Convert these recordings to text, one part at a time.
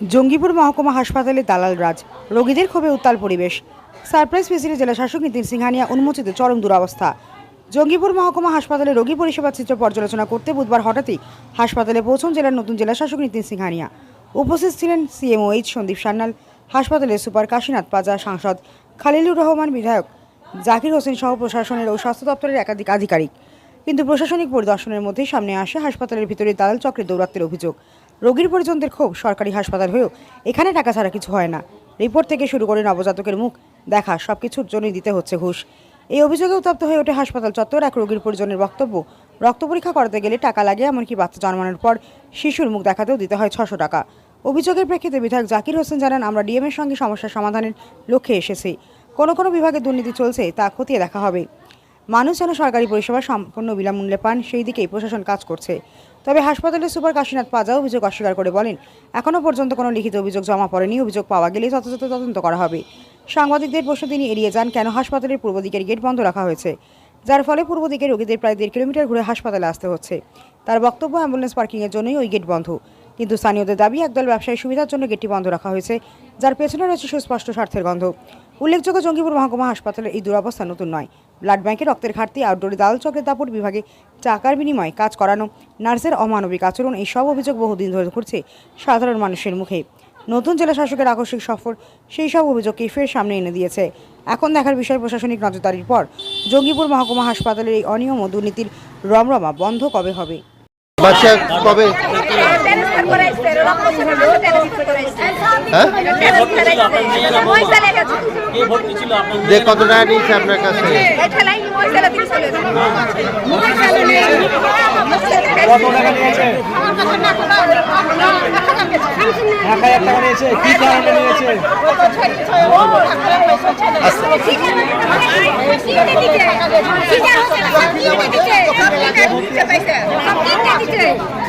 জঙ্গিপুর মহকুমা হাসপাতালে দালাল রাজ। রোগীদের ক্ষোভে উত্তাল পরিবেশ। সারপ্রাইজ ভিজিটে জেলা শাসক নীতিন সিংহানিয়া উন্মোচিত চরম দুরবস্থা। জঙ্গিপুর মহকুমা হাসপাতালে রোগী পরিষেবা চিত্র পর্যালোচনা করতে বুধবার হঠাৎই হাসপাতালে পৌঁছন জেলার নতুন জেলা শাসক নীতিন সিংহানিয়া। উপস্থিত ছিলেন সিএমওএইচ সন্দীপ সান্যাল, হাসপাতালের সুপার কাশীনাথ পাজা, সাংসদ খালিলুর রহমান, বিধায়ক জাকির হোসেন সহ প্রশাসনের ও স্বাস্থ্য দপ্তরের একাধিক আধিকারিক। কিন্তু প্রশাসনিক পরিদর্শনের মধ্যেই সামনে আসে হাসপাতালের ভিতরে দালাল চক্রের দৌরাত্মের অভিযোগ। রোগীর পরিজনদের ক্ষোভ সরকারি হাসপাতাল হয়েও এখানে টাকা ছাড়া কিছু হয় না। রিপোর্ট থেকে শুরু করে নবজাতকের মুখ দেখা সব কিছুর জন্যই দিতে হচ্ছে ঘুষ এই অভিযোগে উত্তপ্ত হয়ে ওঠে হাসপাতাল চত্বর এক রোগীর পরিজনের বক্তব্য, রক্ত পরীক্ষা করাতে গেলে টাকা লাগে এমনকি বাচ্চা জন্মানোর পর শিশুর মুখ দেখাতেও দিতে হয় ছশো টাকা। অভিযোগের প্রেক্ষিতে বিধায়ক জাকির হোসেন জানান, আমরা ডিএমের সঙ্গে সমস্যার সমাধানের লক্ষ্যে এসেছি। কোনো কোনো বিভাগে দুর্নীতি চলছে, তা খতিয়ে দেখা হবে। মানুষ যেন সরকারি পরিষেবা সম্পূর্ণ বিনামূল্যে পান, সেই দিকেই প্রশাসন কাজ করছে। তবে হাসপাতালের সুপার কাশীনাথ পাজা অভিযোগ অস্বীকার করে বলেন, এখনও পর্যন্ত কোনো লিখিত অভিযোগ জমা পড়েনি, অভিযোগ পাওয়া গেলে যথাযথ তদন্ত করা হবে। সাংবাদিকদের প্রশ্ন, তিনি এড়িয়ে যান কেন হাসপাতালের পূর্ব দিকের গেট বন্ধ রাখা হয়েছে? যার ফলে পূর্ব দিকে রোগীদের প্রায় দেড় কিলোমিটার ঘুরে হাসপাতালে আসতে হচ্ছে। তার বক্তব্য অ্যাম্বুলেন্স পার্কিংয়ের জন্যই ওই গেট বন্ধ। কিন্তু স্থানীয়দের দাবি, একদল ব্যবসায়ী সুবিধার জন্য গেটটি বন্ধ রাখা হয়েছে, যার পেছনে রয়েছে সুস্পষ্ট স্বার্থের গন্ধ। উল্লেখযোগ্য জঙ্গিপুর মহকুমা হাসপাতালের এই দুরবস্থা নতুন নয়। ব্লাড ব্যাংকে রক্তের ঘাটতি, আউটডোরে দাল চক্রের দাপট বিভাগে টাকার বিনিময়ে কাজ করানো, নার্সের অমানবিক আচরণ এই সব অভিযোগ বহুদিন ধরে ঘুরছে সাধারণ মানুষের মুখে। নতুন জেলা শাসকের আকস্মিক সফর, সেই সব অভিযোগকে ফের সামনে এনে দিয়েছে। এখন দেখার বিষয় প্রশাসনিক নজরদারির পর, জঙ্গিপুর মহকুমা হাসপাতালের এই অনিয়ম ও দুর্নীতির রমরমা বন্ধ কবে হবে? বাচ্চা কবে? হ্যাঁ? যে কত টাকা নিয়েছে আপনার কাছে? এক হাজার টাকা নিয়েছে কি কারণে নিয়েছে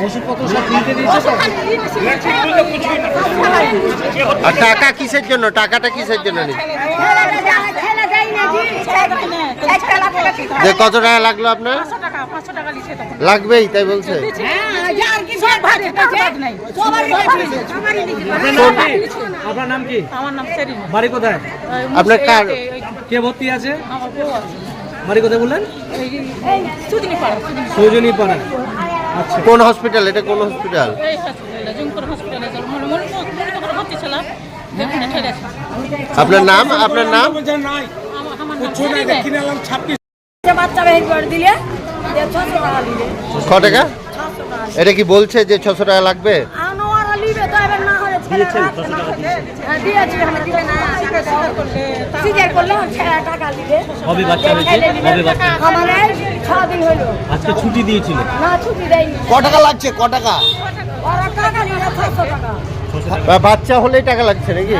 ওষুধপত্র সব কিনতে দিয়েছে তো? আর টাকা কিসের জন্য? টাকাটা কিসের জন্য যে কত টাকা লাগল আপনার? লাগবেই তাই বলছে। আপনার নাম কি? আমার নাম বাড়ি কোথায়? আপনার কার? কে ভর্তি আছে? বাড়ি কোথায় বললেন? পাড়া। সৌজনী পাড়া। কোন হসপিটাল এটা কোন হসপিটাল আপনার নাম? আপনার নাম? আমার আমার নাম বাচ্চা বের করে দিলে যে টাকা দিলে। ক টাকা? এটা কি বলছে যে ছশো টাকা লাগবে? সিজার করলে টাকা দিবে কবে বাচ্চা হয়েছে? কবে বাচ্চা? আমার ছ দিন হলো আজকে ছুটি দিয়েছিল। না ছুটি দেয়নি ক টাকা লাগছে? ক টাকা? বাচ্চা হলেই টাকা লাগছে নাকি?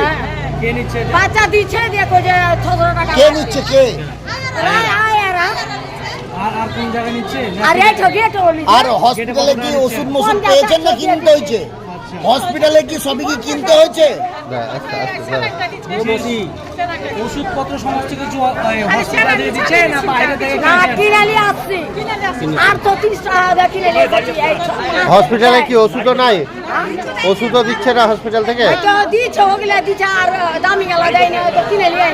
কে বাচ্চা দিচ্ছে দেখো যে ছশো টাকা কে নিচ্ছে কে? আর হসপিটালে কি ওষুধ মশুদ পেয়েছেন না কিনতে হয়েছে? হসপিটালে কি সবই কি কিনতে হয়েছে? আস্তে দাঁড়া। ও বসি ওষুধপত্র সমস্ত কিছু হসপিটাল দিয়ে দিচ্ছে না বাইরে থেকে? কিনে নিয়ে আর তো টাকা কিনে হসপিটালে কি ওষুধও নাই? ওষুধও দিচ্ছে না হসপিটাল থেকে? দিচ্ছে ওগুলা দিচ্ছে আর দামি গেলা দেয় না তো কিনে নিয়ে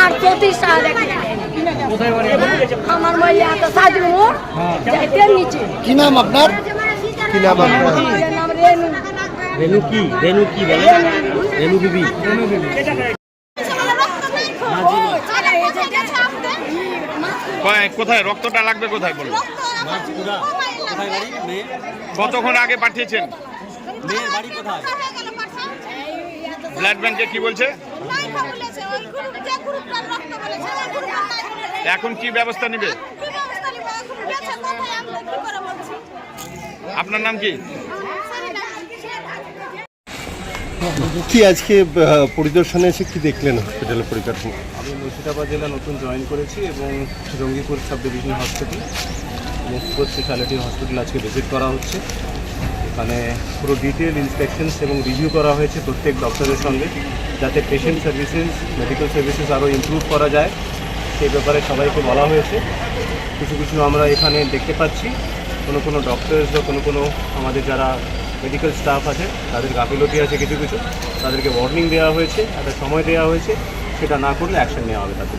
আর চৌত্রিশ টাকা আমার মাইয়া তো সাজু মোর যাইতে নিচে। কি নাম আপনার? কি নাম আপনার? রেনু। রেনু কি? রেনু কি বলে? রেনু বিবি। রেনু বিবি কোথায়- কোথায় রক্তটা লাগবে কোথায় বলুন কতক্ষণ আগে পাঠিয়েছেন? ব্লাড ব্যাংকে কি বলছে? এখন কি ব্যবস্থা নেবে? আপনার নাম কি? কি আজকে পরিদর্শনে এসে কি দেখলেন হসপিটালের পরিকাঠামো? আমি মুর্শিদাবাদ জেলা নতুন জয়েন করেছি এবং Jangipur sub division hospital super speciality hospital আজকে ভিজিট করা হচ্ছে। এখানে পুরো ডিটেল ইন্সপেকশনস এবং রিভিউ করা হয়েছে প্রত্যেক ডক্টরের সঙ্গে, যাতে পেশেন্ট সার্ভিসেস মেডিকেল সার্ভিসেস আরও ইমপ্রুভ করা যায়। সেই ব্যাপারে সবাইকে বলা হয়েছে। কিছু কিছু আমরা এখানে দেখতে পাচ্ছি। কোনো কোনো ডক্টরস বা কোনো কোনো আমাদের যারা মেডিকেল স্টাফ আছে, তাদের গাফিলতি আছে কিছু কিছু। তাদেরকে ওয়ার্নিং দেওয়া হয়েছে, একটা সময় দেওয়া হয়েছে, সেটা না করলে অ্যাকশন নেওয়া হবে তাদের